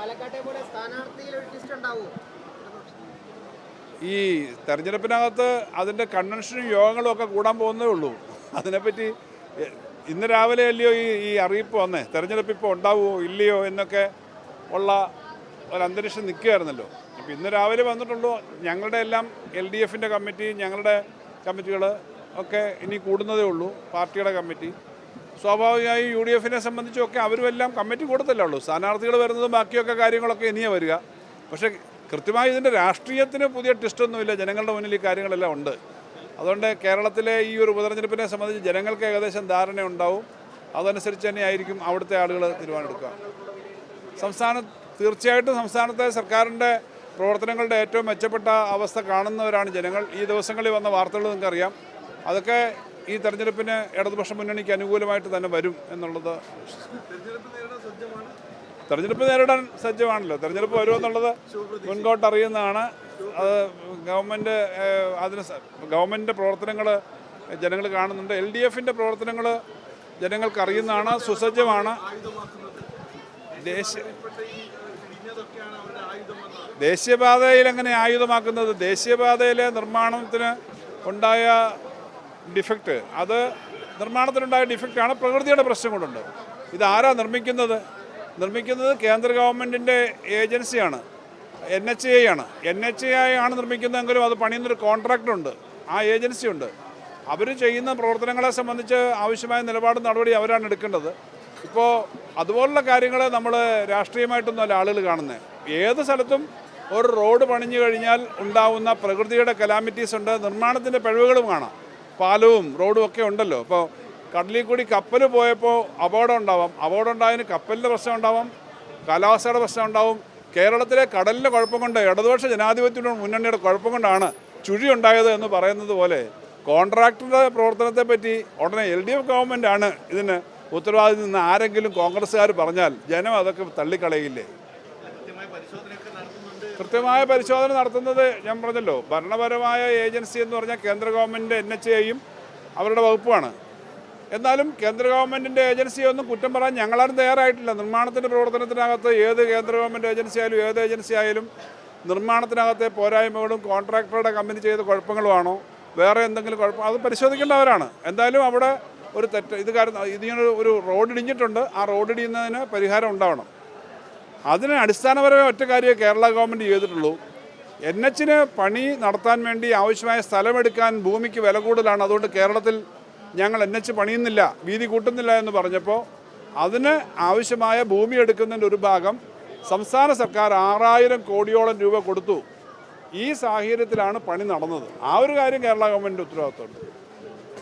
പാലക്കാട്ടെ പോലെ ട്വിസ്റ്റ് ഉണ്ടാവുമോ ഈ തെരഞ്ഞെടുപ്പിനകത്ത് അതിന്റെ കൺവെൻഷനും യോഗങ്ങളും ഒക്കെ കൂടാൻ പോകുന്നേ ഉള്ളൂ. അതിനെപ്പറ്റി ഇന്ന് രാവിലെ അല്ലയോ ഈ ഈ അറിയിപ്പ് വന്നേ? തെരഞ്ഞെടുപ്പ് ഇപ്പോൾ ഉണ്ടാവുമോ ഇല്ലയോ എന്നൊക്കെ ഉള്ള ഒരു അന്തരീക്ഷം നിൽക്കുകയായിരുന്നല്ലോ. അപ്പോൾ ഇന്ന് രാവിലെ വന്നിട്ടുള്ളൂ ഞങ്ങളുടെ എല്ലാം എൽ ഡി എഫിന്റെ കമ്മിറ്റി ഞങ്ങളുടെ കമ്മിറ്റികൾ ഒക്കെ ഇനി കൂടുന്നതേ ഉള്ളൂ പാർട്ടിയുടെ കമ്മിറ്റി. സ്വാഭാവികമായി യു ഡി എഫിനെ സംബന്ധിച്ചൊക്കെ അവരുമെല്ലാം കമ്മിറ്റി കൂടത്തല്ലേ ഉള്ളൂ. സ്ഥാനാർത്ഥികൾ വരുന്നതും ബാക്കിയൊക്കെ കാര്യങ്ങളൊക്കെ ഇനിയേ വരിക. പക്ഷേ കൃത്യമായി ഇതിന്റെ രാഷ്ട്രീയത്തിന് പുതിയ ട്വിസ്റ്റൊന്നുമില്ല ജനങ്ങളുടെ മുന്നിൽ ഈ കാര്യങ്ങളെല്ലാം ഉണ്ട്. അതുകൊണ്ട് കേരളത്തിലെ ഈ ഒരു ഉപതെരഞ്ഞെടുപ്പിനെ സംബന്ധിച്ച് ജനങ്ങൾക്ക് ഏകദേശം ധാരണ ഉണ്ടാവും. അതനുസരിച്ച് തന്നെ ആയിരിക്കും അവിടുത്തെ ആളുകൾ തീരുമാനമെടുക്കുക. സംസ്ഥാന തീർച്ചയായിട്ടും സംസ്ഥാനത്തെ സർക്കാരിന്റെ പ്രവർത്തനങ്ങളുടെ ഏറ്റവും മെച്ചപ്പെട്ട അവസ്ഥ കാണുന്നവരാണ് ജനങ്ങൾ. ഈ ദിവസങ്ങളിൽ വന്ന വാർത്തകൾ നിങ്ങൾക്കറിയാം. അതൊക്കെ ഈ തെരഞ്ഞെടുപ്പിന് ഇടതുപക്ഷ മുന്നണിക്ക് അനുകൂലമായിട്ട് തന്നെ വരും എന്നുള്ളത് തെരഞ്ഞെടുപ്പ് നേരിടാൻ സജ്ജമാണല്ലോ. തെരഞ്ഞെടുപ്പ് വരുമെന്നുള്ളത് മുൻകോട്ട് അറിയുന്നതാണ്. അത് ഗവൺമെന്റ് അതിന് ഗവൺമെന്റ് പ്രവർത്തനങ്ങൾ ജനങ്ങൾ കാണുന്നുണ്ട്. എൽ ഡി എഫിന്റെ പ്രവർത്തനങ്ങൾ ജനങ്ങൾക്ക് അറിയുന്നതാണ് സുസജ്ജമാണ്. ദേശീയ ദേശീയപാതയിൽ എങ്ങനെ ആയുധമാക്കുന്നത്? ദേശീയപാതയിലെ നിർമ്മാണത്തിന് ഉണ്ടായ ഡിഫക്റ്റ് അത് നിർമ്മാണത്തിനുണ്ടായ ഡിഫക്റ്റാണ്. പ്രകൃതിയുടെ പ്രശ്നം കൊണ്ടുണ്ട്. ഇത് ആരാ നിർമ്മിക്കുന്നത്? നിർമ്മിക്കുന്നത് കേന്ദ്ര ഗവൺമെന്റിന്റെ ഏജൻസിയാണ്. എൻ എച്ച് എ ആണ് എൻ എച്ച് എ ആണ് നിർമ്മിക്കുന്നതെങ്കിലും അത് പണിയുന്നൊരു കോൺട്രാക്ടർ ഉണ്ട് ആ ഏജൻസി ഉണ്ട് അവർ ചെയ്യുന്ന പ്രവർത്തനങ്ങളെ സംബന്ധിച്ച് ആവശ്യമായ നിലപാടും നടപടി അവരാണ് എടുക്കേണ്ടത്. ഇപ്പോൾ അതുപോലുള്ള കാര്യങ്ങൾ നമ്മൾ രാഷ്ട്രീയമായിട്ടൊന്നുമല്ല ആളുകൾ കാണുന്നത് ഏത് സ്ഥലത്തും ഒരു റോഡ് പണിഞ്ഞു കഴിഞ്ഞാൽ ഉണ്ടാവുന്ന പ്രകൃതിയുടെ കലാമിറ്റീസ് ഉണ്ട് നിർമ്മാണത്തിന്റെ പിഴവുകളും കാണാം. പാലവും റോഡും ഒക്കെ ഉണ്ടല്ലോ. അപ്പോൾ കടലിൽ കൂടി കപ്പൽ പോയപ്പോൾ അപകടം ഉണ്ടാവാം. അപകടം ഉണ്ടായതിന് കപ്പലിന്റെ പ്രശ്നം ഉണ്ടാവാം. കാലാവസ്ഥയുടെ പ്രശ്നം ഉണ്ടാവും. കേരളത്തിലെ കടലിന്റെ കുഴപ്പം കൊണ്ട് ഇടതുപക്ഷ ജനാധിപത്യ മുന്നണിയുടെ കുഴപ്പം കൊണ്ടാണ് ചുഴി ഉണ്ടായത് എന്ന് പറയുന്നത് പോലെ കോൺട്രാക്ടറുടെ പ്രവർത്തനത്തെ പറ്റി ഉടനെ എൽ ഡി എഫ് ഗവൺമെന്റാണ് ഇതിന് ഉത്തരവാദിത്തം നിന്ന് ആരെങ്കിലും കോൺഗ്രസ്സുകാർ പറഞ്ഞാൽ ജനം അതൊക്കെ തള്ളിക്കളയില്ലേ? കൃത്യമായ പരിശോധന നടത്തുന്നത് ഞാൻ പറഞ്ഞല്ലോ ഭരണപരമായ ഏജൻസി എന്ന് പറഞ്ഞാൽ കേന്ദ്ര ഗവൺമെന്റ് എൻ എച്ച് എയും അവരുടെ വകുപ്പുമാണ്. എന്നാലും കേന്ദ്ര ഗവൺമെന്റിന്റെ ഏജൻസിയൊന്നും കുറ്റം പറയാൻ ഞങ്ങളാരും തയ്യാറായിട്ടില്ല. നിർമ്മാണത്തിന്റെ പ്രവർത്തനത്തിനകത്ത് ഏത് കേന്ദ്ര ഗവൺമെന്റ് ഏജൻസി ആയാലും ഏത് ഏജൻസി ആയാലും നിർമ്മാണത്തിനകത്തെ പോരായ്മകളും കോൺട്രാക്ടറുടെ കമ്പനി ചെയ്ത കുഴപ്പങ്ങളുമാണോ? വേറെ എന്തെങ്കിലും കുഴപ്പം? അത് പരിശോധിക്കേണ്ടവരാണ്. എന്തായാലും അവിടെ ഒരു തെറ്റ് ഇത് കാരണം ഇതിങ്ങനെ ഒരു റോഡ് ഇടിഞ്ഞിട്ടുണ്ട്. ആ റോഡ് ഇടിയുന്നതിന് പരിഹാരം ഉണ്ടാവണം. അതിന് അടിസ്ഥാനപരമായ ഒറ്റ കാര്യമേ കേരള ഗവൺമെന്റ് ചെയ്തിട്ടുള്ളൂ. എൻ എച്ചിന് പണി നടത്താൻ വേണ്ടി ആവശ്യമായ സ്ഥലമെടുക്കാൻ ഭൂമിക്ക് വില കൂടുതലാണ്. അതുകൊണ്ട് കേരളത്തിൽ ഞങ്ങൾ എൻ എച്ച് പണിയുന്നില്ല വീതി കൂട്ടുന്നില്ല എന്ന് പറഞ്ഞപ്പോൾ അതിന് ആവശ്യമായ ഭൂമി എടുക്കുന്നതിന്റെ ഒരു ഭാഗം സംസ്ഥാന സർക്കാർ ആറായിരം കോടിയോളം രൂപ കൊടുത്തു. ഈ സാഹചര്യത്തിലാണ് പണി നടന്നത്. ആ ഒരു കാര്യം കേരള ഗവൺമെന്റ് ഉത്തരവാദിത്തമുണ്ട്